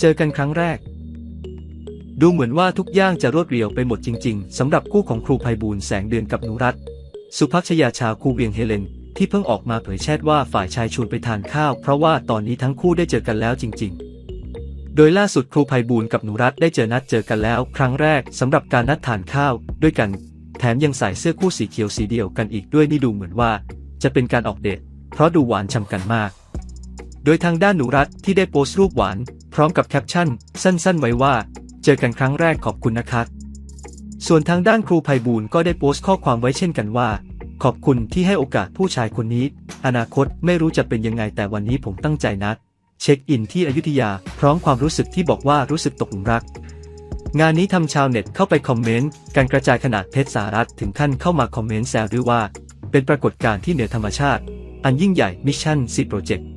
เจอกันครั้งแรก ดูเหมือนว่าทุกอย่างจะรวดเร็วไปหมดจริง ๆสำหรับคู่ของครูไพบูลแสงเดือนกับหนูรัตสุภัชยาชาครูเวียงเฮเลน ที่เพิ่งออกมาเผยแชทว่าฝ่ายชายชวนไปทานข้าว เพราะว่าตอนนี้ทั้งคู่ได้เจอกันแล้วจริง ๆ โดยล่าสุดครูไพบูลกับหนูรัตได้เจอนัดเจอกันแล้ว ครั้งแรกสำหรับการนัดทานข้าว ด้วยกัน แถมยังใส่เสื้อคู่สีเขียวสีเดียวกันอีกด้วยนี่ดูเหมือนว่า จะเป็นการออกเดทเพราะดูหวานฉ่ำกันมาก โดยทางด้านหนูรัตที่ได้โพสต์รูปหวาน พร้อมกับแคปชั่น สั้นๆ ไว้ว่า เจอกันครั้งแรกขอบคุณนะครับ ส่วนทางด้านครูไพบูลก็ได้โพสต์ข้อความไว้เช่นกันว่า ขอบคุณที่ให้โอกาสผู้ชายคนนี้ อนาคตไม่รู้จะเป็นยังไงแต่วันนี้ผมตั้งใจนัด เช็คอินที่อยุธยา พร้อมความรู้สึกที่บอกว่ารู้สึกตกหลุมรัก งานนี้ทำชาวเน็ตเข้าไปคอมเมนต์การกระจายขนาดเพชรสารัฐถึงขั้นเข้ามาคอมเมนต์แซวด้วยว่า เป็นปรากฏการณ์ที่เหนือธรรมชาติ อันยิ่งใหญ่มิชชั่นซีโปรเจกต์